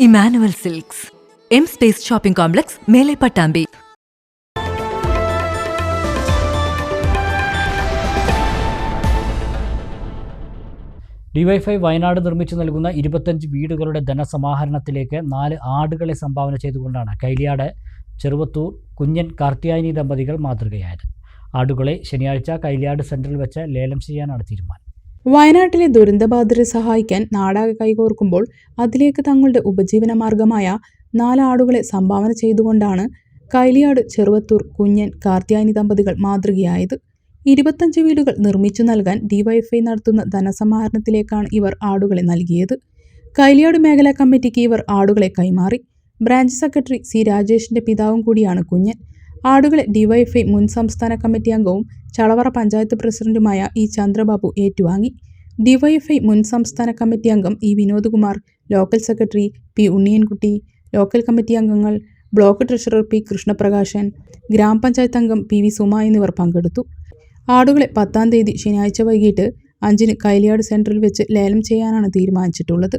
Emmanuel silks. M space shopping complex മേലെ Pattambi. DYFI Wayanad നിർമ്മിച്ചു നൽകുന്ന ഇരുപത്തഞ്ച് വീടുകളുടെ ധനസമാഹരണത്തിലേക്ക് നാല് ആടുകളെ സംഭാവന ചെയ്തുകൊണ്ടാണ് കൈലിയാട് ചെറുവത്തൂർ കുഞ്ഞൻ കാർത്തിയായനി ദമ്പതികൾ മാതൃകയായത്. ആടുകളെ ശനിയാഴ്ച കൈലിയാട് സെന്ററിൽ വെച്ച് ലേലം ചെയ്യാനാണ് തീരുമാനം. വയനാട്ടിലെ ദുരന്തബാധിതരെ സഹായിക്കാൻ നാടാകെ കൈകോർക്കുമ്പോൾ അതിലേക്ക് തങ്ങളുടെ ഉപജീവന മാർഗമായ നാലാടുകളെ സംഭാവന ചെയ്തുകൊണ്ടാണ് കൈലിയാട് ചെറുവത്തൂർ കുഞ്ഞൻ കാർത്യായനി ദമ്പതികൾ മാതൃകയായത്. ഇരുപത്തഞ്ച് വീടുകൾ നിർമ്മിച്ചു നൽകാൻ ഡിവൈഎഫ്ഐ നടത്തുന്ന ധനസമാഹരണത്തിലേക്കാണ് ഇവർ ആടുകളെ നൽകിയത്. കൈലിയാട് മേഖലാ കമ്മിറ്റിക്ക് ഇവർ ആടുകളെ കൈമാറി. ബ്രാഞ്ച് സെക്രട്ടറി സി രാജേഷിന്റെ പിതാവും കൂടിയാണ് കുഞ്ഞൻ. ആടുകളെ ഡിവൈഎഫ്ഐ മുൻ സംസ്ഥാന കമ്മിറ്റി അംഗവും ചളവറ പഞ്ചായത്ത് പ്രസിഡന്റുമായ ഇ ചന്ദ്രബാബു ഏറ്റുവാങ്ങി. ഡിവൈഎഫ്ഐ മുൻ സംസ്ഥാന കമ്മിറ്റി അംഗം E Vinodkumar local secretary P Unniyankutty local committee അംഗങ്ങൾ ബ്ലോക്ക് ട്രഷറർ പി കൃഷ്ണപ്രകാശൻ ഗ്രാമപഞ്ചായത്ത് അംഗം പി വി സുമ എന്നിവർ പങ്കെടുത്തു. ആടുകളെ പത്താം തീയതി ശനിയാഴ്ച വൈകിട്ട് അഞ്ചിന് കൈലിയാട് സെന്ററിൽ വെച്ച് ലേലം ചെയ്യാനാണ് തീരുമാനിച്ചിട്ടുള്ളത്.